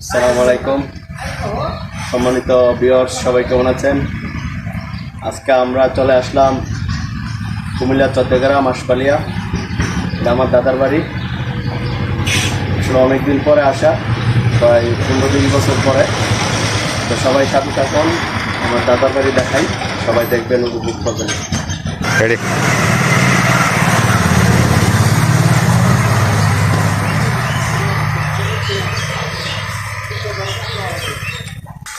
আসসালামু আলাইকুম। সম্মানিত বিয়র্স সবাই কেমন আছেন? আজকে আমরা চলে আসলাম কুমিল্লা, চট্টগ্রাম, আশপালিয়া, এটা আমার দাদার বাড়ি। আসলে অনেকদিন পরে আসা, প্রায় পনেরো দিন বছর পরে। তো সবাই সাথে থাকুন, আমার দাদার বাড়ি দেখাই, সবাই দেখবেন, উপভোগ করবেন।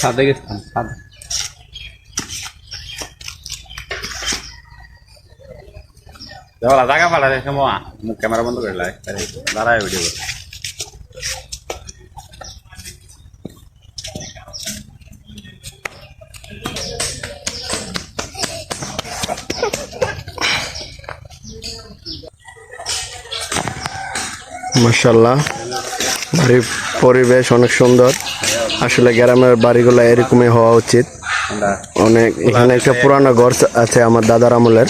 ছাদে গেছিলাম ছাদ। দেওয়ালা জায়গা পালা মুখ ক্যামেরা বন্ধ করে দাঁড়ায় ভিডিও করে মার্শাল্লাহ বাড়ির পরিবেশ অনেক সুন্দর। আসলে গ্রামের বাড়িগুলো এরকমই হওয়া উচিত। অনেক, এখানে একটা পুরানো ঘর আছে আমার দাদার আমলের।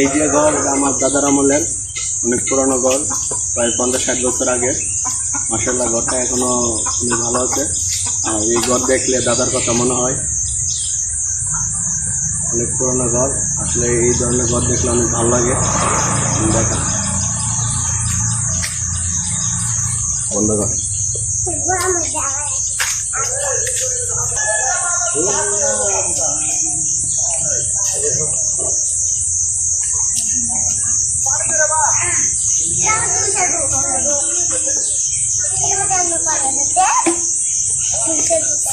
এই যে ঘর আমার দাদার আমলের, অনেক পুরানো ঘর, প্রায় পঞ্চাশ ষাট বছর আগে। মাসাল্লাহ ঘরটা এখনও অনেক ভালো আছে। আর এই ঘর দেখলে দাদার কথা মনে হয়। অনেক পুরানো ঘর, আসলে এই ধরনের ঘর দেখলে অনেক ভালো লাগে। দেখা। বন্ধ কর।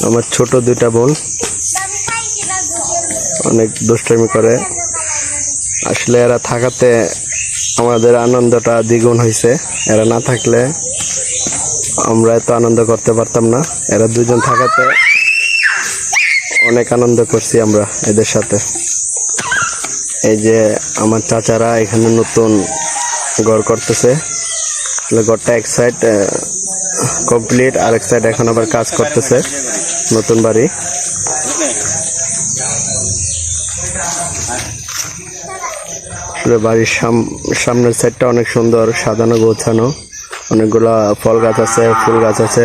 আমার ছোট দুইটা বোন। অনেক দুষ্টামি করে। আসলে এরা থাকাতে আমাদের আনন্দটা দ্বিগুণ হয়েছে। এরা না থাকলে আমরা এত আনন্দ করতে পারতাম না। এরা দুজন থাকাতে অনেক আনন্দ করছি আমরা এদের সাথে। এই যে আমার চাচারা এখানে নতুন ঘর করতেছে। ঘরটা এক সাইড কমপ্লিট আর এক সাইড এখন আবার কাজ করতেছে নতুন বাড়ি। বাড়ির সাম- সামনের সাইডটা অনেক সুন্দর সাজানো গোছানো অনেকগুলা ফল গাছ আছে ফুল গাছ আছে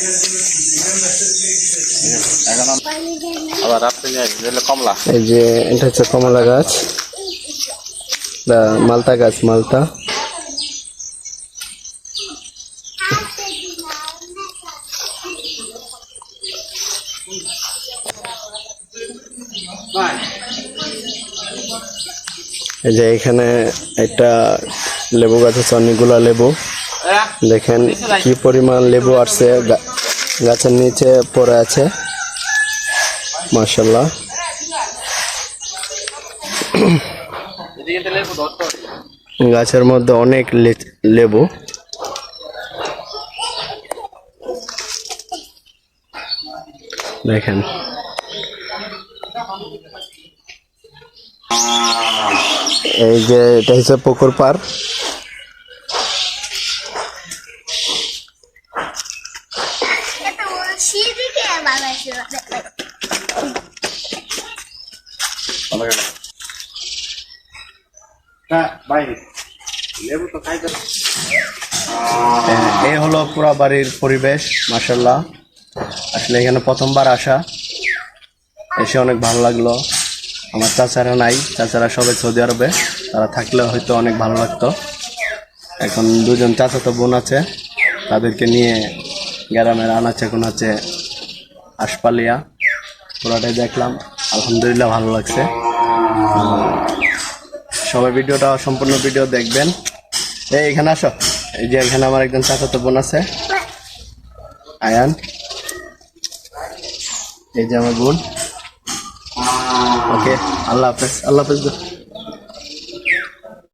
আবার এগুলো কমলা। এই যে এটা হচ্ছে কমলা গাছ। মালতা গাছ মালতা। এই যে এখানে একটা লেবু গাছ আছে অনেকগুলো লেবু। দেখেন কি পরিমাণ লেবু আসছে। গাছের নিচে পড়ে আছে। মার্শাল্লাহ গাছের মধ্যে অনেক লেবু। দেখেন। এই যে এটা হচ্ছে পুকুর পার এই হলো পুরা বাড়ির পরিবেশ মাসাল্লাহ আসলে এখানে প্রথমবার আসা। এসে অনেক ভালো লাগল। আমার চাচারা নাই, চাচারা সবাই সৌদি আরবে। তারা থাকলে হয়তো অনেক ভালো লাগতো। এখন দুজন চাচাতো বোন আছে। তাদেরকে নিয়ে গ্রামের আনাচে কোন আছে আশপালিয়া পুরাটাই দেখলাম। আলহামদুলিল্লাহ ভালো লাগছে। সবাই ভিডিওটা, সম্পূর্ণ ভিডিও দেখবেন। এই, এখানে আসো। এই যে এখানে আমার একজন চাচাতো বোন আছে। আয়ান। এই যে আমার বোন। ওকে, আল্লাহ হাফেজ আল্লাহ হাফেজ।